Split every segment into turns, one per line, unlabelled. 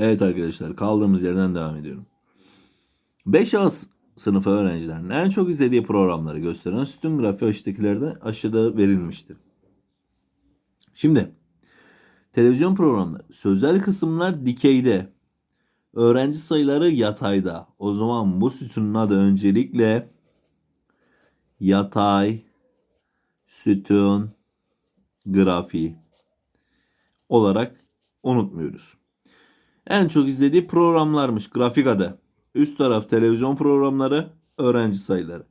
Evet arkadaşlar kaldığımız yerden devam ediyorum. 5A sınıfı öğrencilerin en çok izlediği programları gösteren sütun grafiği aşağıdakilerde aşağıda verilmiştir. Şimdi televizyon programları sözel kısımlar dikeyde öğrenci sayıları yatayda. O zaman bu sütunun adı öncelikle yatay sütun grafiği olarak unutmuyoruz. En çok izlediği programlarmış grafik adı. Üst taraf televizyon programları, öğrenci sayıları.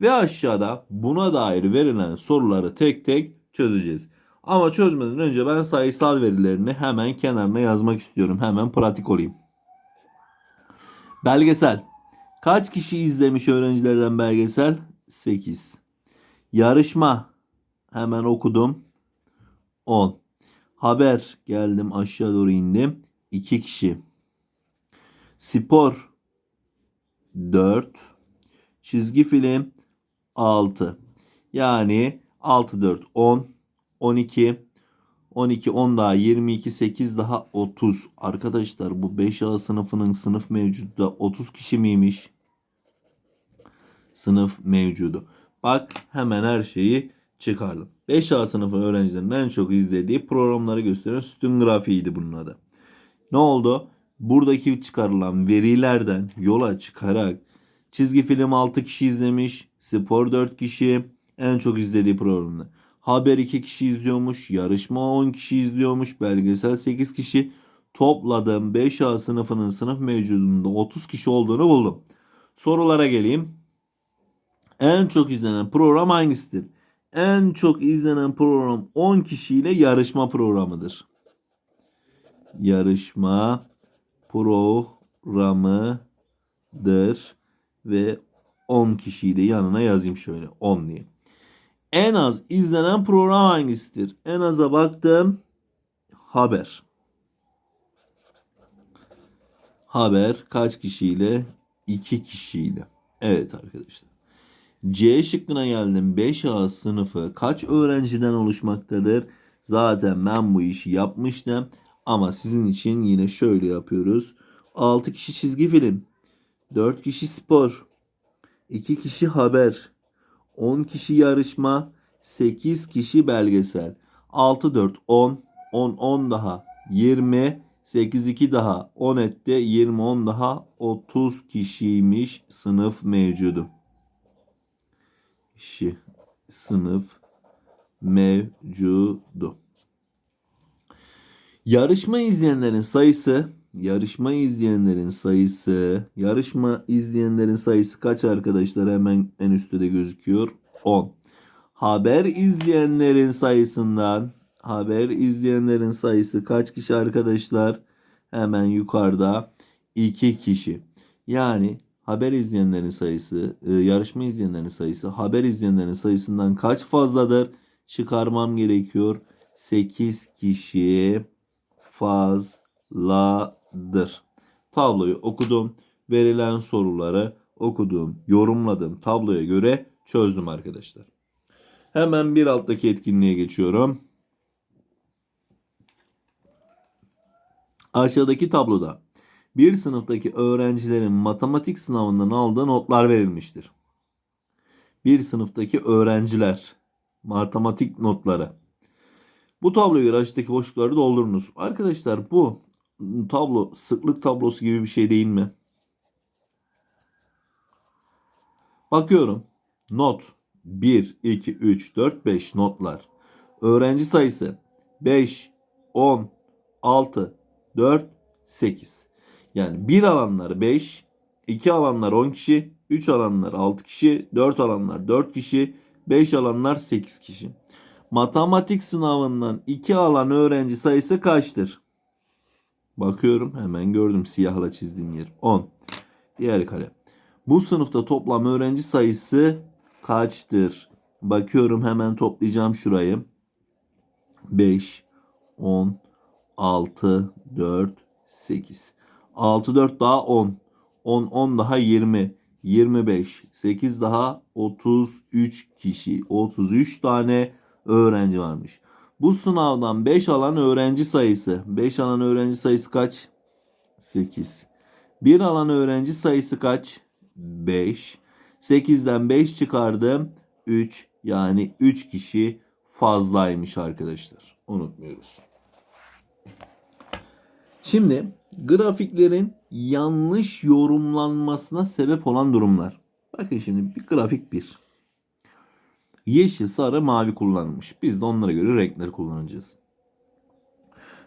Ve aşağıda buna dair verilen soruları tek tek çözeceğiz. Ama çözmeden önce ben sayısal verilerini hemen kenarına yazmak istiyorum. Hemen pratik olayım. Belgesel. Kaç kişi izlemiş öğrencilerden belgesel? 8. Yarışma. Hemen okudum. 10. Haber. Geldim aşağı doğru indim. 2 kişi. Spor 4. Çizgi film 6. Yani 6 4 10 12 12 10 daha 22 8 daha 30. Arkadaşlar bu 5A sınıfının sınıf mevcudu da 30 kişi miymiş? Sınıf mevcudu. Bak hemen her şeyi çıkardım. 5A sınıfı öğrencilerin en çok izlediği programları gösteren sütun grafiğiydi bunun adı. Ne oldu? Buradaki çıkarılan verilerden yola çıkarak çizgi film 6 kişi izlemiş, spor 4 kişi en çok izlediği programlar. Haber 2 kişi izliyormuş, yarışma 10 kişi izliyormuş, belgesel 8 kişi. Topladığım 5A sınıfının sınıf mevcudunda 30 kişi olduğunu buldum. Sorulara geleyim. En çok izlenen program hangisidir? En çok izlenen program 10 kişiyle yarışma programıdır. Yarışma programıdır ve 10 kişiyi de yanına yazayım şöyle 10 diye. En az izlenen program hangisidir? En aza baktım. Haber. Haber kaç kişiyle? 2 kişiyle. Evet arkadaşlar. C şıkkına geldim. 5A sınıfı kaç öğrenciden oluşmaktadır? Zaten ben bu işi yapmıştım. Ama sizin için yine şöyle yapıyoruz. 6 kişi çizgi film. 4 kişi spor. 2 kişi haber. 10 kişi yarışma. 8 kişi belgesel. 6 4 10. 10 10 daha 20. 8 2 daha 10 etti. 20 10 daha 30 kişiymiş sınıf mevcudu. Kişi sınıf mevcudu. Yarışma izleyenlerin sayısı, yarışma izleyenlerin sayısı, yarışma izleyenlerin sayısı kaç arkadaşlar? Hemen en üstte de gözüküyor. 10. Haber izleyenlerin sayısından, haber izleyenlerin sayısı kaç kişi arkadaşlar? Hemen yukarıda 2 kişi. Yani haber izleyenlerin sayısı, e, yarışma izleyenlerin sayısı, haber izleyenlerin sayısından kaç fazladır? Çıkarmam gerekiyor. 8 kişi fazladır. Tabloyu okudum. Verilen soruları okudum, yorumladım. Tabloya göre çözdüm arkadaşlar. Hemen bir alttaki etkinliğe geçiyorum. Aşağıdaki tabloda bir sınıftaki öğrencilerin matematik sınavından aldığı notlar verilmiştir. Bir sınıftaki öğrenciler matematik notları. Bu tabloya göre boşlukları doldurunuz. Arkadaşlar bu tablo sıklık tablosu gibi bir şey değil mi? Bakıyorum. Not 1, 2, 3, 4, 5 notlar. Öğrenci sayısı 5, 10, 6, 4, 8. Yani bir alanlar 5, 2 alanlar 10 kişi, 3 alanlar 6 kişi, 4 alanlar 4 kişi, 5 alanlar 8 kişi. Matematik sınavından 2 alan öğrenci sayısı kaçtır? Bakıyorum hemen gördüm siyahla çizdiğim yer. 10. Diğer kare. Bu sınıfta toplam öğrenci sayısı kaçtır? Bakıyorum hemen toplayacağım şurayı. 5, 10, 6, 4, 8. 6, 4 daha 10. 10, 10 daha 20. 25, 8 daha 33 kişi. 33 tane öğrenci varmış. Bu sınavdan 5 alan öğrenci sayısı. 5 alan öğrenci sayısı kaç? 8. Bir alan öğrenci sayısı kaç? 5. 8'den 5 çıkardım. 3 yani 3 kişi fazlaymış arkadaşlar. Unutmuyoruz. Şimdi grafiklerin yanlış yorumlanmasına sebep olan durumlar. Bakın şimdi bir grafik 1. Yeşil, sarı, mavi kullanılmış. Biz de onlara göre renkleri kullanacağız.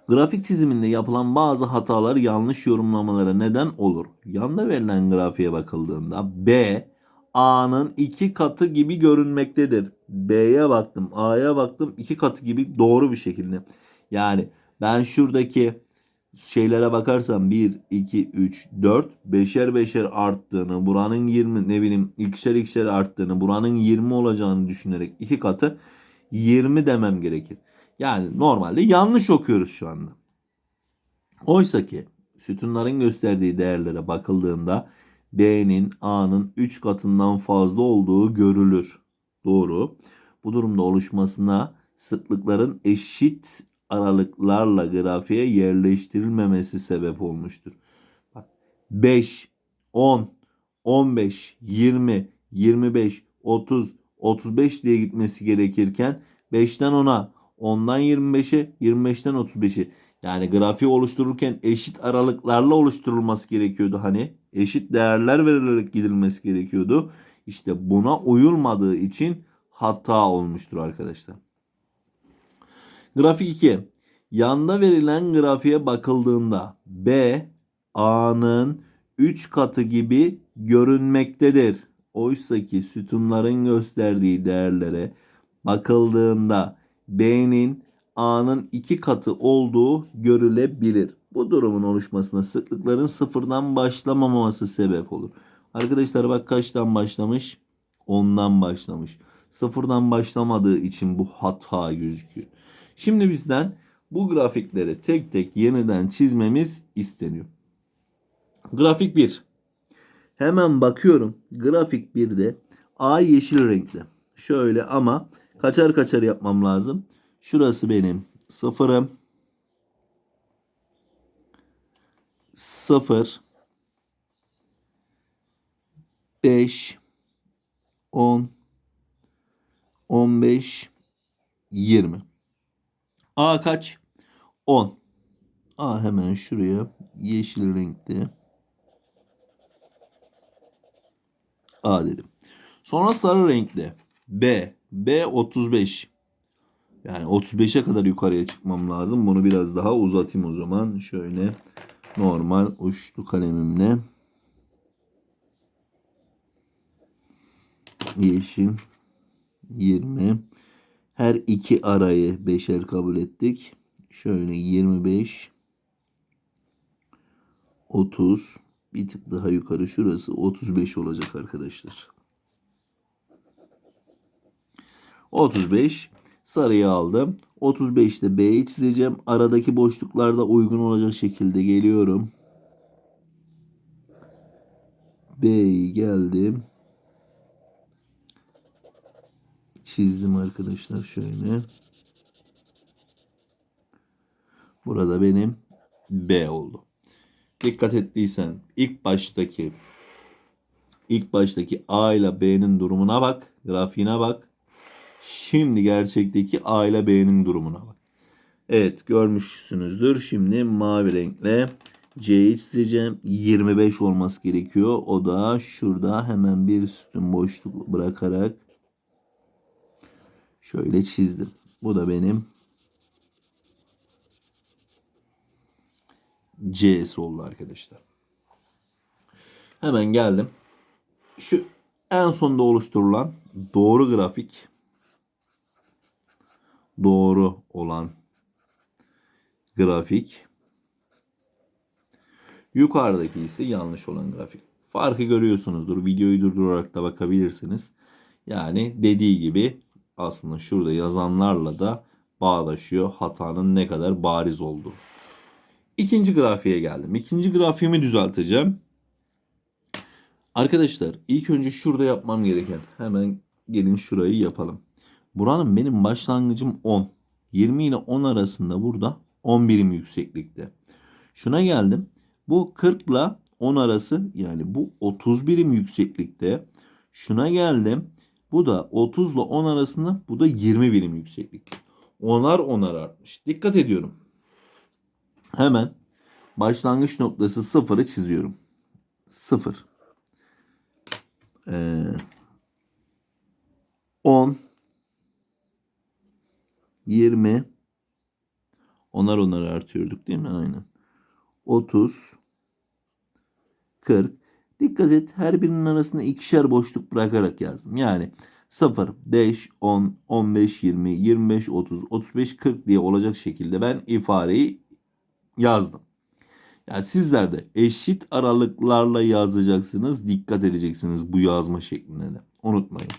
Grafik çiziminde yapılan bazı hatalar yanlış yorumlamalara neden olur. Yanda verilen grafiğe bakıldığında B A'nın iki katı gibi görünmektedir. B'ye baktım, A'ya baktım iki katı gibi doğru bir şekilde. Yani ben şuradaki şeylere bakarsam 1, 2, 3, 4 beşer beşer arttığını, buranın 20 ne bileyim ikişer ikişer arttığını, buranın 20 olacağını düşünerek iki katı 20 demem gerekir. Yani normalde yanlış okuyoruz şu anda. Oysa ki sütunların gösterdiği değerlere bakıldığında B'nin A'nın 3 katından fazla olduğu görülür. Doğru. Bu durumda oluşmasına sıklıkların eşit aralıklarla grafiğe yerleştirilmemesi sebep olmuştur. Bak 5, 10, 15, 20, 25, 30, 35 diye gitmesi gerekirken 5'ten 10'a, 10'dan 25'e, 25'ten 35'e. Yani grafiği oluştururken eşit aralıklarla oluşturulması gerekiyordu hani. Eşit değerler verilerek gidilmesi gerekiyordu. İşte buna uyulmadığı için hata olmuştur arkadaşlar. Grafik 2. Yanda verilen grafiğe bakıldığında B A'nın 3 katı gibi görünmektedir. Oysa ki sütunların gösterdiği değerlere bakıldığında B'nin A'nın 2 katı olduğu görülebilir. Bu durumun oluşmasına sıklıkların sıfırdan başlamaması sebep olur. Arkadaşlar bak kaçtan başlamış? 10'dan başlamış. Sıfırdan başlamadığı için bu hata gözüküyor. Şimdi bizden bu grafikleri tek tek yeniden çizmemiz isteniyor. Grafik 1. Hemen bakıyorum. Grafik 1'de A yeşil renkli. Şöyle ama kaçar kaçar yapmam lazım. Şurası benim sıfırım. Sıfır. Beş. On. On beş. Yirmi. A kaç? 10. A hemen şuraya yeşil renkte. A dedim. Sonra sarı renkte. B. B 35. Yani 35'e kadar yukarıya çıkmam lazım. Bunu biraz daha uzatayım o zaman. Şöyle normal uçlu kalemimle. Yeşil 20. Her iki arayı beşer kabul ettik. Şöyle 25 30 bir tık daha yukarı şurası 35 olacak arkadaşlar. 35 sarıyı aldım. 35'te B'yi çizeceğim. Aradaki boşluklarda uygun olacak şekilde geliyorum. B'yi geldim. Çizdim arkadaşlar şöyle. Burada benim B oldu. Dikkat ettiysen ilk baştaki ilk baştaki A ile B'nin durumuna bak. Grafiğine bak. Şimdi gerçekteki A ile B'nin durumuna bak. Evet görmüşsünüzdür. Şimdi mavi renkle C'yi çizeceğim. 25 olması gerekiyor. O da şurada hemen bir sütun boşluk bırakarak şöyle çizdim. Bu da benim C'si oldu arkadaşlar. Hemen geldim. Şu en sonda oluşturulan doğru grafik doğru olan grafik yukarıdaki ise yanlış olan grafik. Farkı görüyorsunuzdur. Videoyu durdurarak da bakabilirsiniz. Yani dediği gibi aslında şurada yazanlarla da bağdaşıyor hatanın ne kadar bariz olduğu. İkinci grafiğe geldim. İkinci grafiğimi düzelteceğim. Arkadaşlar ilk önce şurada yapmam gereken hemen gelin şurayı yapalım. Buranın benim başlangıcım 10. 20 ile 10 arasında burada 10 birim yükseklikte. Şuna geldim. Bu 40 ile 10 arası yani bu 30 birim yükseklikte. Şuna geldim. Bu da 30 ile 10 arasında bu da 20 birim yükseklikte. Onar onar artmış. Dikkat ediyorum. Hemen başlangıç noktası 0'ı çiziyorum. 0. Ee, 10 20 onar onar artıyorduk değil mi? Aynen. 30 40 Dikkat et her birinin arasında ikişer boşluk bırakarak yazdım. Yani 0, 5, 10, 15, 20, 25, 30, 35, 40 diye olacak şekilde ben ifadeyi yazdım. Yani sizler de eşit aralıklarla yazacaksınız. Dikkat edeceksiniz bu yazma şekline de. Unutmayın.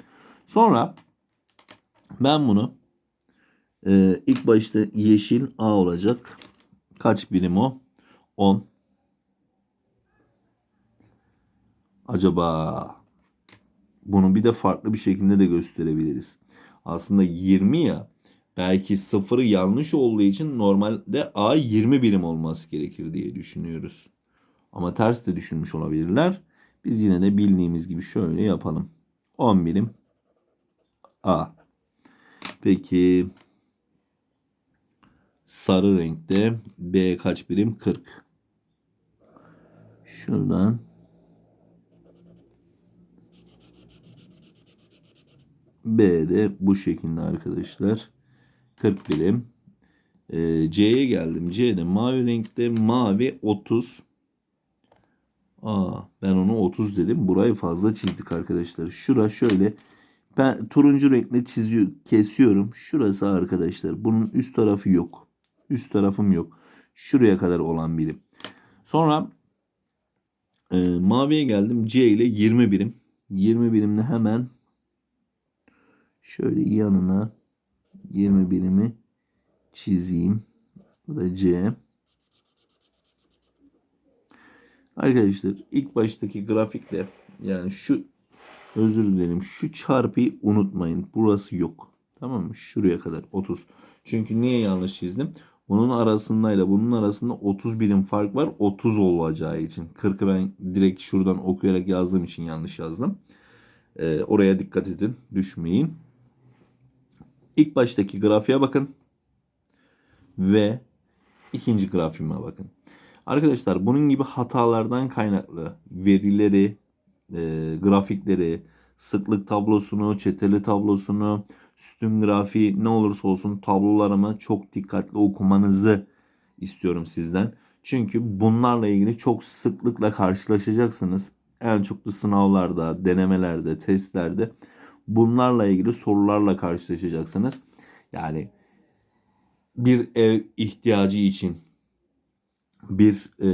Sonra ben bunu e, ilk başta yeşil A olacak. Kaç birim o? 10. Acaba bunu bir de farklı bir şekilde de gösterebiliriz. Aslında 20 ya belki sıfırı yanlış olduğu için normalde A 20 birim olması gerekir diye düşünüyoruz. Ama ters de düşünmüş olabilirler. Biz yine de bildiğimiz gibi şöyle yapalım. 10 birim A. Peki sarı renkte B kaç birim? 40. Şuradan B de bu şekilde arkadaşlar. 40 birim. Ee, C'ye geldim. C'de mavi renkte mavi 30. Aa, ben onu 30 dedim. Burayı fazla çizdik arkadaşlar. Şura şöyle ben turuncu renkle çiziyor, kesiyorum. Şurası arkadaşlar. Bunun üst tarafı yok. Üst tarafım yok. Şuraya kadar olan birim. Sonra e, maviye geldim. C ile 20 birim. 20 birimle hemen şöyle yanına 20 birimi çizeyim. Bu da C. Arkadaşlar ilk baştaki grafikle yani şu özür dilerim şu çarpıyı unutmayın. Burası yok. Tamam mı? Şuraya kadar 30. Çünkü niye yanlış çizdim? Bunun arasındayla bunun arasında 30 birim fark var. 30 olacağı için. 40'ı ben direkt şuradan okuyarak yazdığım için yanlış yazdım. Ee, oraya dikkat edin. Düşmeyin. İlk baştaki grafiğe bakın. Ve ikinci grafiğime bakın. Arkadaşlar bunun gibi hatalardan kaynaklı verileri, e, grafikleri, sıklık tablosunu, çeteli tablosunu, sütun grafiği ne olursa olsun tablolarımı çok dikkatli okumanızı istiyorum sizden. Çünkü bunlarla ilgili çok sıklıkla karşılaşacaksınız. En çok da sınavlarda, denemelerde, testlerde bunlarla ilgili sorularla karşılaşacaksınız. Yani bir ev ihtiyacı için bir e,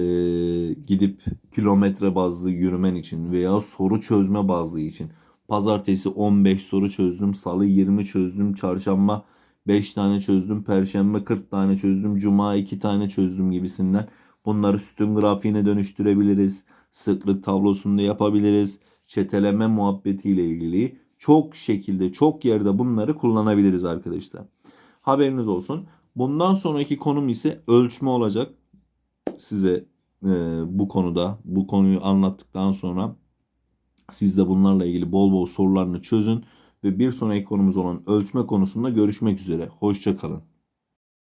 gidip kilometre bazlı yürümen için veya soru çözme bazlı için pazartesi 15 soru çözdüm, salı 20 çözdüm, çarşamba 5 tane çözdüm, perşembe 40 tane çözdüm, cuma 2 tane çözdüm gibisinden bunları sütun grafiğine dönüştürebiliriz. Sıklık tablosunda yapabiliriz. Çeteleme muhabbetiyle ilgili çok şekilde çok yerde bunları kullanabiliriz arkadaşlar. Haberiniz olsun. Bundan sonraki konum ise ölçme olacak. Size e, bu konuda bu konuyu anlattıktan sonra siz de bunlarla ilgili bol bol sorularını çözün ve bir sonraki konumuz olan ölçme konusunda görüşmek üzere. Hoşçakalın.